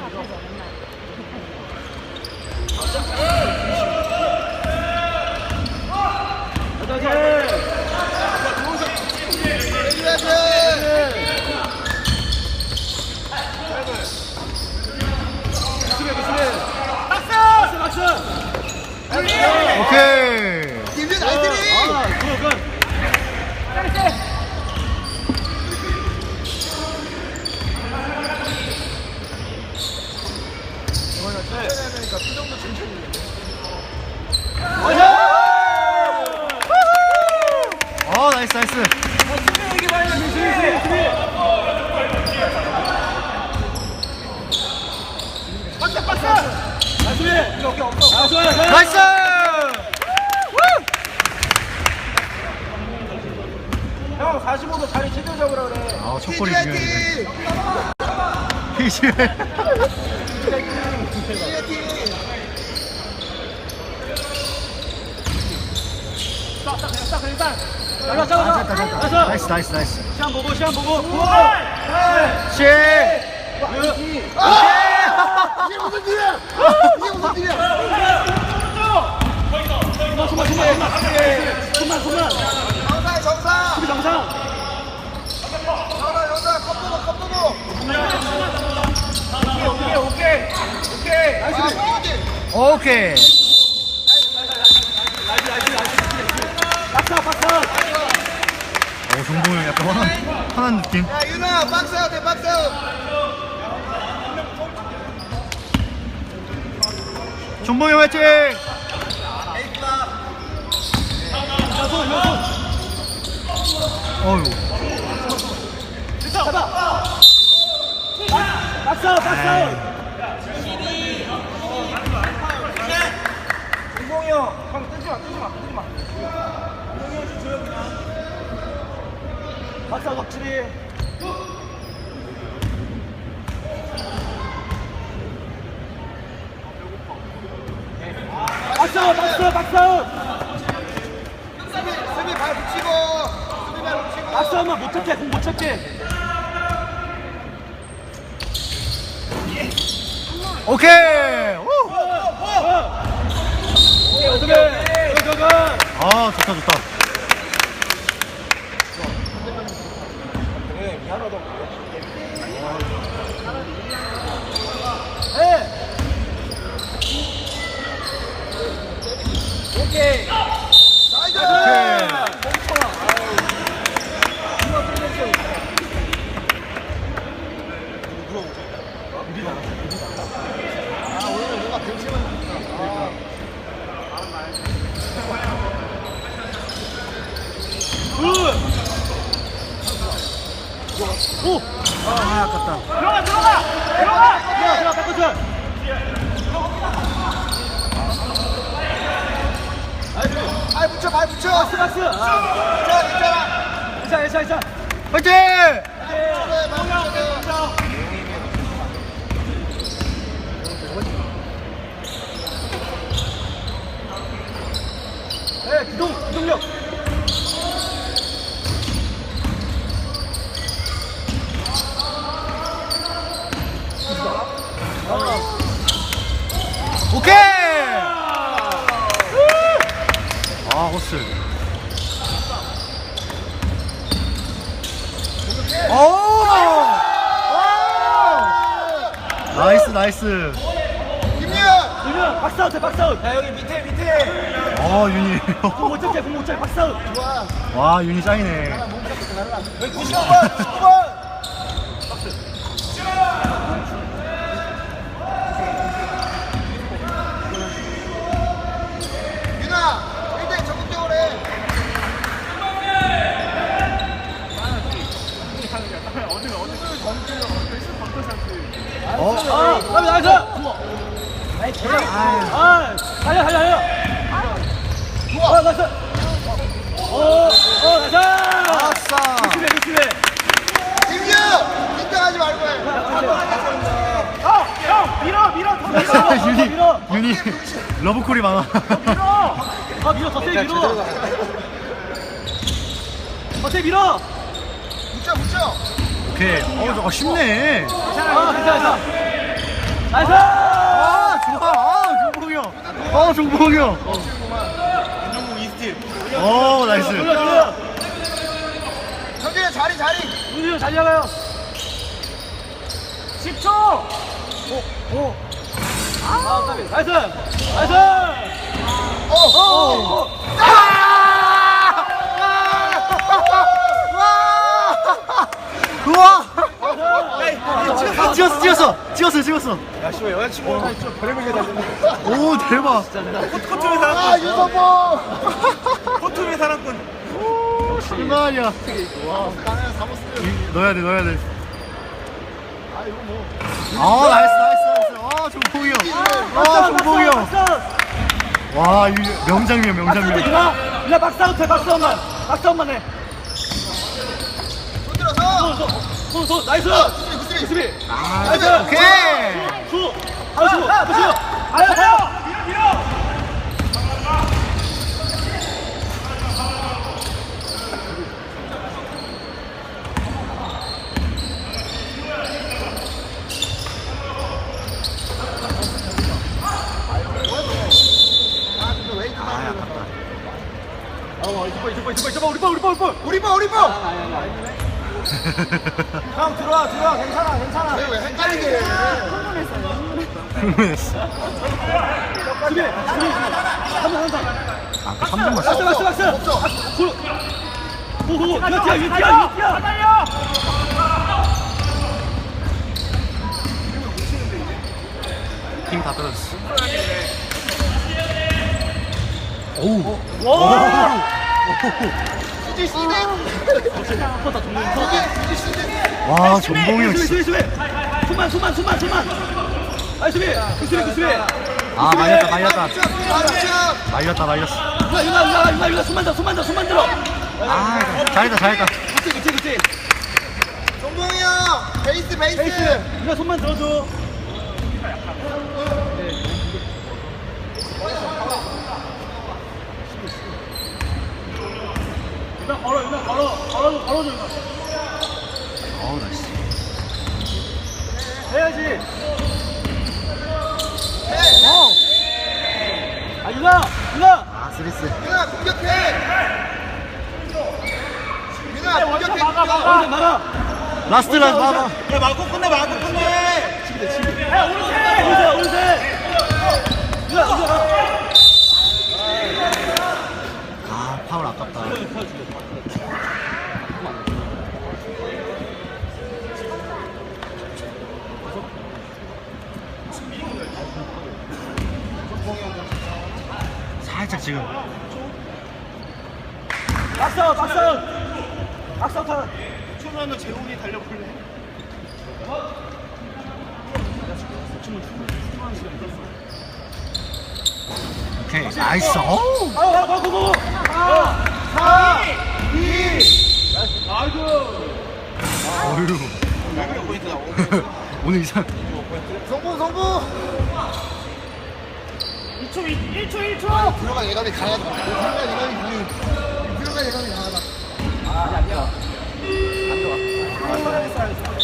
맨날 앞에서 맨날. 오케이. 김준 나이스리! 그러니까 그 정도 천천히. 어 나이스 나이스. 나이스. 형 45도 자리 제대로 잡으라 그래. 아 첫골이 중요해. 피지. 화이팅! 잡아 아. 나이스 나이스 나이스. 시간 보고 시간 보고. 시. 이게 무슨 일이야? 이게 무슨 일이야? 정상 정상. 정상 정상 컵보고 컵보고! 오케이 오케이 오케이. 나이스 화이팅! 오케이. 박사 박사. 오 정동이 형 약간 화난 화난 느낌. 야 윤아 박스 아웃 해 박스 아웃! 정동이 형 화이팅. 어유. 잡아. 박사 박사. 김봉이 형, 형 뜨지 마, 뜨지 마, 뜨지 마. 박사 확실히. 박사, 박사, 박사. 수비 수비 발 붙이고 수비 발 붙이고 박사 엄마 못 찾게, 공못 찾게. 오케이. 우. 어떻게? 저거. 아 좋다 좋다. 네. 오케이. 나이스! 오케이. 아 오늘 뭔가 벤치만 아, 오! 아 아깝다. 들어가, 들어가! 들어가! 들어가, 들어가, 백코트! 발 붙여 발 붙여 박스, 박스! 아, 괜찮아 괜찮아 괜찮아, 괜찮아, 괜찮아. 화이팅. 네, 기동, 기동력. 오케이. 아 호스. 오. 나이스 나이스. 김유현 그러면 박스아웃, 박스아웃. 야, 여기 밑에, 밑에. 어 윤이. 공못 찾게, 공못 찾게, 박스아웃. 좋아 와 윤이 짱이네. 여기 99번 99번 윤아 1대 적극적으로 해 어. 아, 가면 나이스! 아, 달려, 달려, 달려. 아, 나이스! 어, 어, 나이스! 아싸. 조심해, 조심해. 김유현 긴장하지 말고 해 형, 형, 밀어, 밀어, 더 밀어. 더 윤이 밀어. 윤이 러브콜이 많아. 밀어! 아 밀어 더 세게 밀어! 더 세게 밀어! 붙여 붙여 오케이. 어, 저거 쉽네. 아, 괜찮아, 괜찮아. 나이스! 아, 좋아. 아, 종봉이 형. 어, 종봉이 형. 윤종국 이스틸. 어, 나이스. 돌려, 돌려. 현준이 자리 자리. 우리 잘 나가요. 10초! 오, 오. 아, 까비. 나이스! 나이스! 어. 오! 오! 우와! 나이스! 찍었어, 찍었어. 찍었어, 찍었어. 야 씨발 여자친구 별의별 게다 있네. 오, 대박. 코트의 아, 사랑꾼. 유서보. 코트의 사랑꾼. 장난 아니야. 이- 넣어야 돼, 넣어야 돼. 아, 나이스, 나이스, 나이스. 아, 종봉이 형. 아, 종봉이 형. 와, 이 명장면, 명장면. 이나 이나 박사우트 박사원만 박사원만 해. 손 들어서. 손, 손, 나이스. 구스리 구스리. 나이스. 오케이. 수. 하수. 하수. 아야, 아야. 어, 이쪽 이쪽 이쪽 이쪽 우리 볼 우리 볼 우리 볼. 우리 봐 우리 봐. 형 들어와 들어와 괜찮아 괜찮아. 왜 헷갈리게 해. 흥분했어. 수비. 수비. 한번 한번. 아, 3점만 박스 써. 박스 박스. 없어. 뛰어 이거 뛰어 이거 뛰어. 힘다 떨어졌어. 오우. 와. 씨네. 와, 전봉이 형 수비 진짜. 수비 수비. 손만 손만 손만 손만. 아이 수비. 그 수비 그 수비. 아, 말렸다, 말렸다. 맞죠. 말렸다, 말렸어. 유나 유나 유나 유나 손만 더 손만 더 손만 들어. 아, 잘했다, 잘했다. 그치 그치 그치. 정봉이 형 베이스 베이스. 베이스. 유나 손만 들어줘. 유나 걸어 유나 걸어 유나. 어우, 나이스. 해야지. 해. 어. 아 유나 유나. 아, 스리스. 민아 공격해. 민아 공격해. 막아. 막아 막아. 라스트 라스 봐봐. 야 마코 끝내 마코 끝내. 야 오른세 오른세 오른세. 유나 유나. 아, 파울 아깝다. 살짝 지금 박사원. 박사원 타. 초면은 재훈이 달려볼래? 오케이 나이스 어우 아, 아, 아, 고고. 아, 4, 2. 아이고. 어휴 오늘 이상 성부 성부. 2초, 1초, 1초. 들어간 예감이 강하다. 들어간 예감이 강해. 들어간 예감이 강하다. 아, 아니야, 아니야. 안 들어가.